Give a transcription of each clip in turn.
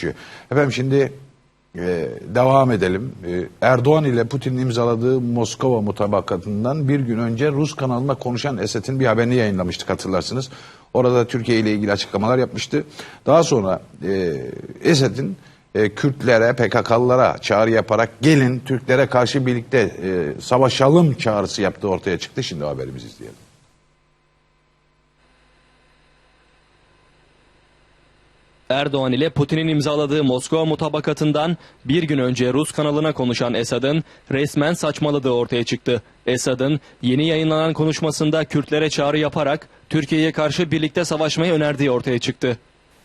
taşıyor. Efendim şimdi e, devam edelim. E, Erdoğan ile Putin'in imzaladığı Moskova mutabakatından bir gün önce Rus kanalında konuşan Esed'in bir haberini yayınlamıştık hatırlarsınız. Orada Türkiye ile ilgili açıklamalar yapmıştı. Daha sonra e, Esed'in e, Kürtlere, PKK'lılara çağrı yaparak gelin Türklere karşı birlikte e, savaşalım çağrısı yaptığı ortaya çıktı. Şimdi haberimizi izleyelim. Erdoğan ile Putin'in imzaladığı Moskova mutabakatından bir gün önce Rus kanalına konuşan Esad'ın resmen saçmaladığı ortaya çıktı. Esad'ın yeni yayınlanan konuşmasında Kürtlere çağrı yaparak Türkiye'ye karşı birlikte savaşmayı önerdiği ortaya çıktı.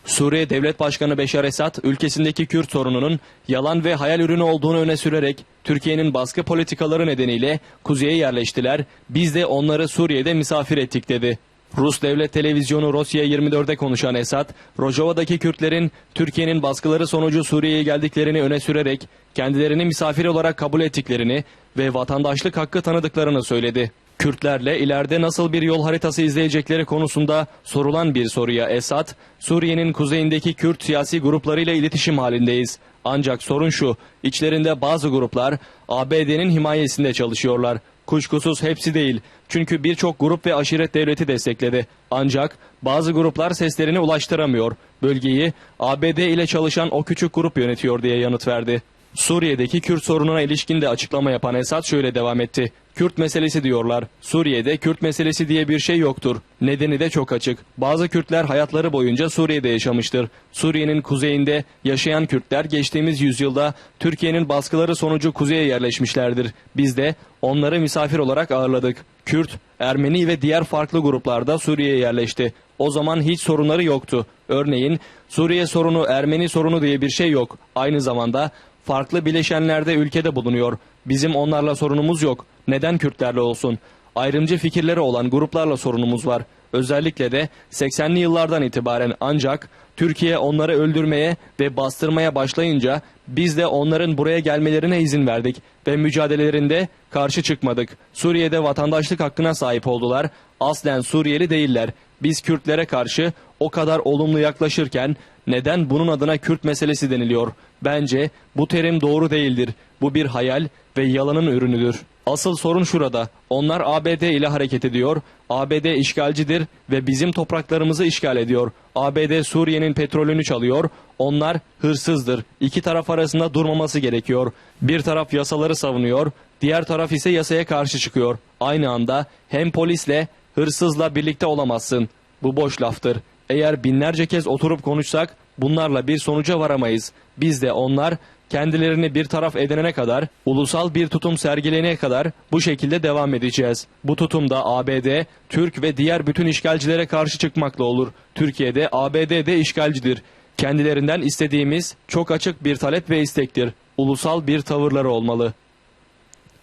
Suriye Devlet Başkanı Beşar Esad ülkesindeki Kürt sorununun yalan ve hayal ürünü olduğunu öne sürerek Türkiye'nin baskı politikaları nedeniyle kuzeye yerleştiler, biz de onları Suriye'de misafir ettik dedi. Rus devlet televizyonu Rusya 24'de konuşan Esad, Rojava'daki Kürtlerin Türkiye'nin baskıları sonucu Suriye'ye geldiklerini öne sürerek kendilerini misafir olarak kabul ettiklerini ve vatandaşlık hakkı tanıdıklarını söyledi. Kürtlerle ileride nasıl bir yol haritası izleyecekleri konusunda sorulan bir soruya Esad, Suriye'nin kuzeyindeki Kürt siyasi gruplarıyla iletişim halindeyiz. Ancak sorun şu, içlerinde bazı gruplar ABD'nin himayesinde çalışıyorlar. Kuşkusuz hepsi değil. Çünkü birçok grup ve aşiret devleti destekledi. Ancak bazı gruplar seslerini ulaştıramıyor. Bölgeyi ABD ile çalışan o küçük grup yönetiyor diye yanıt verdi. Suriye'deki Kürt sorununa ilişkin de açıklama yapan Esad şöyle devam etti. Kürt meselesi diyorlar. Suriye'de Kürt meselesi diye bir şey yoktur. Nedeni de çok açık. Bazı Kürtler hayatları boyunca Suriye'de yaşamıştır. Suriye'nin kuzeyinde yaşayan Kürtler geçtiğimiz yüzyılda Türkiye'nin baskıları sonucu kuzeye yerleşmişlerdir. Biz de onları misafir olarak ağırladık. Kürt, Ermeni ve diğer farklı gruplarda Suriye'ye yerleşti. O zaman hiç sorunları yoktu. Örneğin Suriye sorunu, Ermeni sorunu diye bir şey yok. Aynı zamanda farklı bileşenlerde ülkede bulunuyor. Bizim onlarla sorunumuz yok. Neden Kürtlerle olsun? Ayrımcı fikirleri olan gruplarla sorunumuz var. Özellikle de 80'li yıllardan itibaren ancak Türkiye onları öldürmeye ve bastırmaya başlayınca biz de onların buraya gelmelerine izin verdik ve mücadelelerinde karşı çıkmadık. Suriye'de vatandaşlık hakkına sahip oldular. Aslen Suriyeli değiller. Biz Kürtlere karşı o kadar olumlu yaklaşırken neden bunun adına Kürt meselesi deniliyor? Bence bu terim doğru değildir. Bu bir hayal ve yalanın ürünüdür. Asıl sorun şurada. Onlar ABD ile hareket ediyor. ABD işgalcidir ve bizim topraklarımızı işgal ediyor. ABD Suriye'nin petrolünü çalıyor. Onlar hırsızdır. İki taraf arasında durmaması gerekiyor. Bir taraf yasaları savunuyor, diğer taraf ise yasaya karşı çıkıyor. Aynı anda hem polisle hırsızla birlikte olamazsın. Bu boş laftır. Eğer binlerce kez oturup konuşsak bunlarla bir sonuca varamayız. Biz de onlar kendilerini bir taraf edinene kadar, ulusal bir tutum sergileyene kadar bu şekilde devam edeceğiz. Bu tutum da ABD, Türk ve diğer bütün işgalcilere karşı çıkmakla olur. Türkiye'de ABD'de işgalcidir. Kendilerinden istediğimiz çok açık bir talep ve istektir. Ulusal bir tavırları olmalı.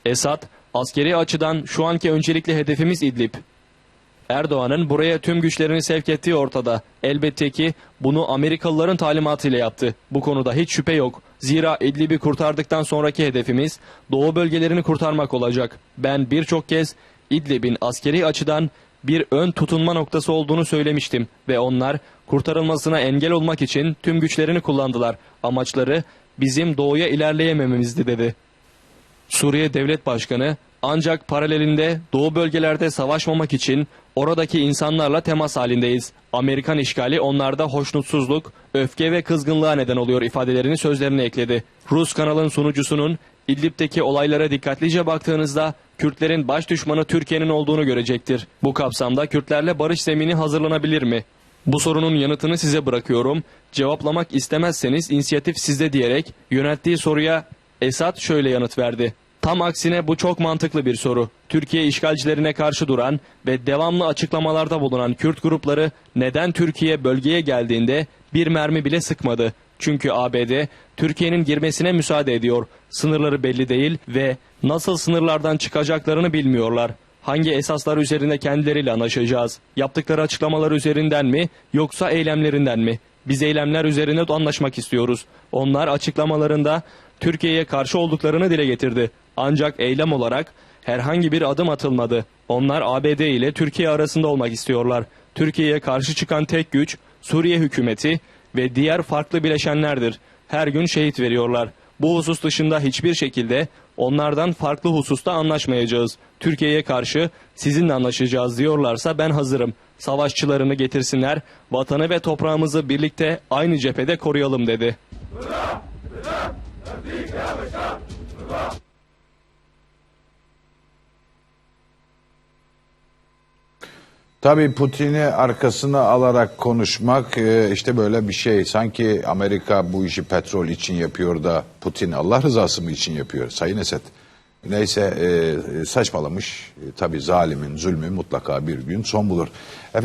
Esad, askeri açıdan şu anki öncelikli hedefimiz İdlib. Erdoğan'ın buraya tüm güçlerini sevk ettiği ortada. Elbette ki bunu Amerikalıların talimatıyla yaptı. Bu konuda hiç şüphe yok. Zira İdlib'i kurtardıktan sonraki hedefimiz doğu bölgelerini kurtarmak olacak. Ben birçok kez İdlib'in askeri açıdan bir ön tutunma noktası olduğunu söylemiştim ve onlar kurtarılmasına engel olmak için tüm güçlerini kullandılar. Amaçları bizim doğuya ilerleyemememizdi dedi. Suriye Devlet Başkanı ancak paralelinde doğu bölgelerde savaşmamak için oradaki insanlarla temas halindeyiz. Amerikan işgali onlarda hoşnutsuzluk, öfke ve kızgınlığa neden oluyor ifadelerini sözlerine ekledi. Rus kanalın sunucusunun İdlib'deki olaylara dikkatlice baktığınızda Kürtlerin baş düşmanı Türkiye'nin olduğunu görecektir. Bu kapsamda Kürtlerle barış zemini hazırlanabilir mi? Bu sorunun yanıtını size bırakıyorum. Cevaplamak istemezseniz inisiyatif sizde diyerek yönelttiği soruya Esad şöyle yanıt verdi. Tam aksine bu çok mantıklı bir soru. Türkiye işgalcilerine karşı duran ve devamlı açıklamalarda bulunan Kürt grupları neden Türkiye bölgeye geldiğinde bir mermi bile sıkmadı? Çünkü ABD Türkiye'nin girmesine müsaade ediyor. Sınırları belli değil ve nasıl sınırlardan çıkacaklarını bilmiyorlar. Hangi esaslar üzerinde kendileriyle anlaşacağız? Yaptıkları açıklamalar üzerinden mi yoksa eylemlerinden mi? Biz eylemler üzerine anlaşmak istiyoruz. Onlar açıklamalarında Türkiye'ye karşı olduklarını dile getirdi. Ancak eylem olarak herhangi bir adım atılmadı. Onlar ABD ile Türkiye arasında olmak istiyorlar. Türkiye'ye karşı çıkan tek güç Suriye hükümeti ve diğer farklı bileşenlerdir. Her gün şehit veriyorlar. Bu husus dışında hiçbir şekilde onlardan farklı hususta anlaşmayacağız. Türkiye'ye karşı sizinle anlaşacağız diyorlarsa ben hazırım. Savaşçılarını getirsinler, vatanı ve toprağımızı birlikte aynı cephede koruyalım dedi. Tabii Putin'i arkasına alarak konuşmak e, işte böyle bir şey. Sanki Amerika bu işi petrol için yapıyor da Putin Allah rızası mı için yapıyor Sayın Esed? Neyse e, saçmalamış. E, tabii zalimin zulmü mutlaka bir gün son bulur.